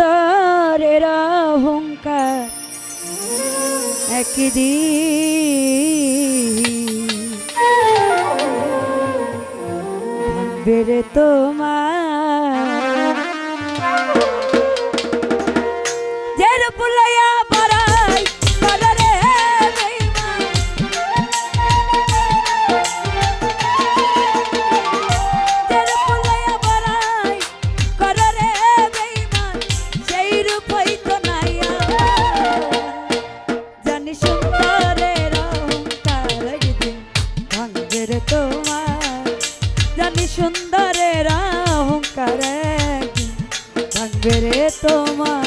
সুন্দরের অহংকার একদি বেড়ে তোমার বেরে তোমার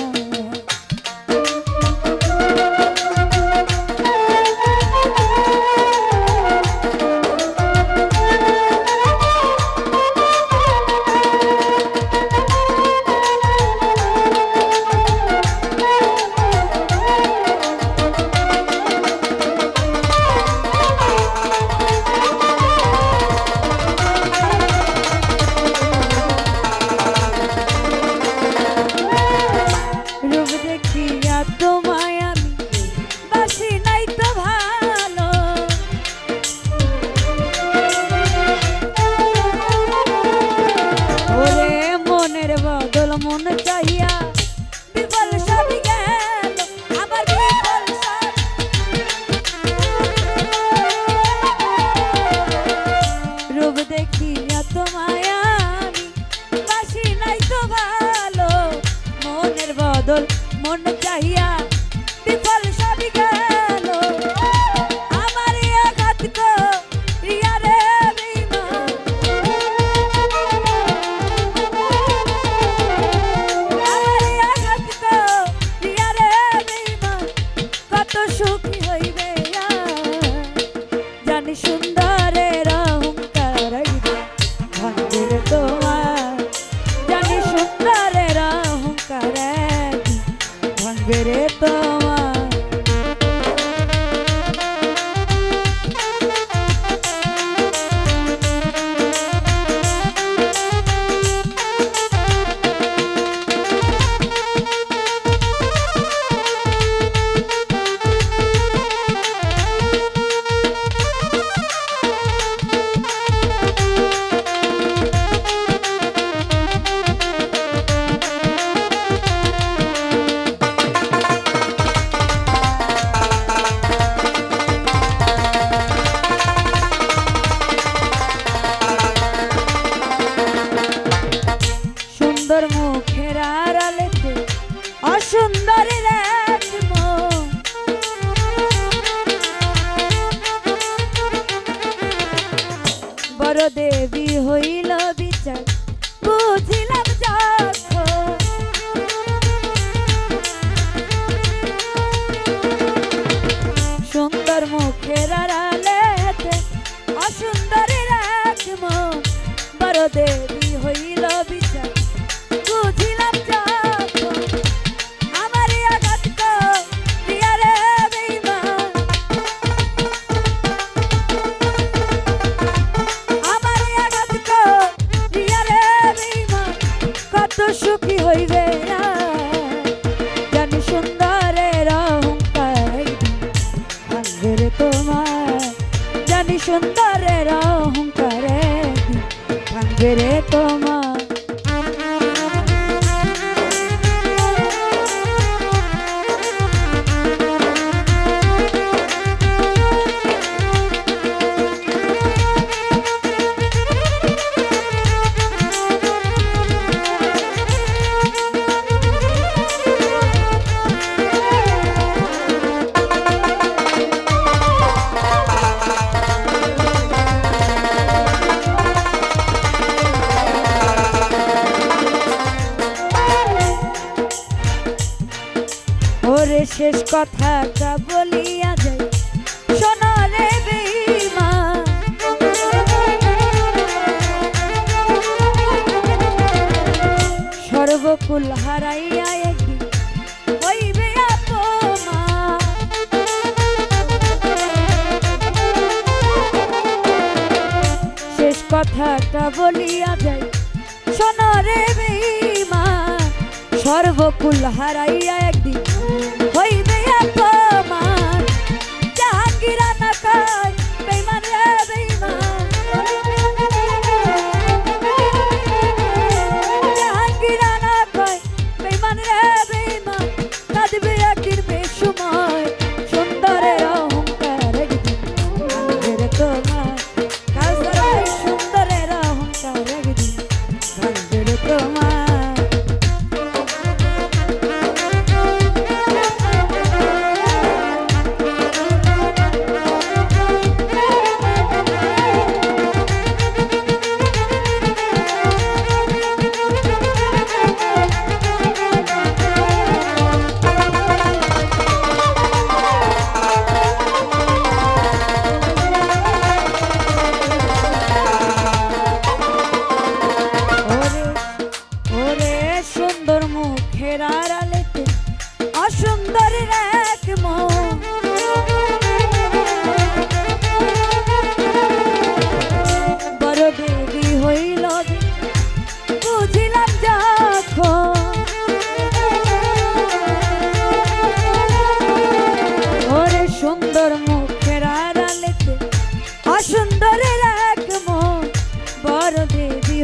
না তোমায় দেবী হইল বিচার বুঝিলাম যখন। সুন্দর মুখের আড়ালেতে অসুন্দরের এক মন বড় দেব সুন্দরের অহংকারে থাকবে রে ওরে শেষ কথাটা বলিয়া যাই। শোনো রে বিমা সর্বকুল হারাইয়া একদিন হইবে আপমা শেষ কথাটা বলিয়া বকুল হারাইয়া একদিন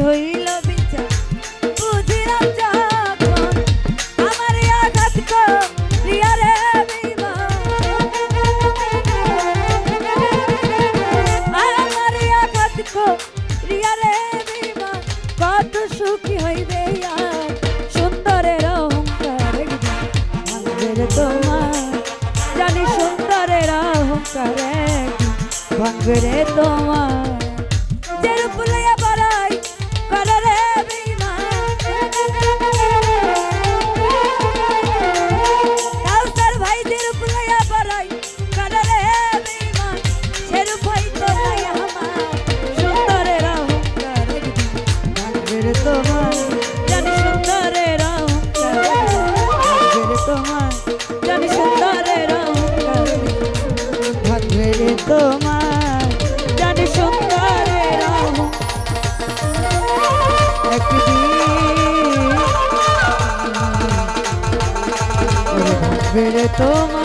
হইল বিচার। বুঝিলাম যখন আমার আঘাত প্রিয়ারে আমার আঘাত প্রিয়ারে কত সুখী হইবে আর সুন্দরের অহংকার তোমার জানি সুন্দরের অহংকার ভাঙবে রে তোমার। যেরূপ todo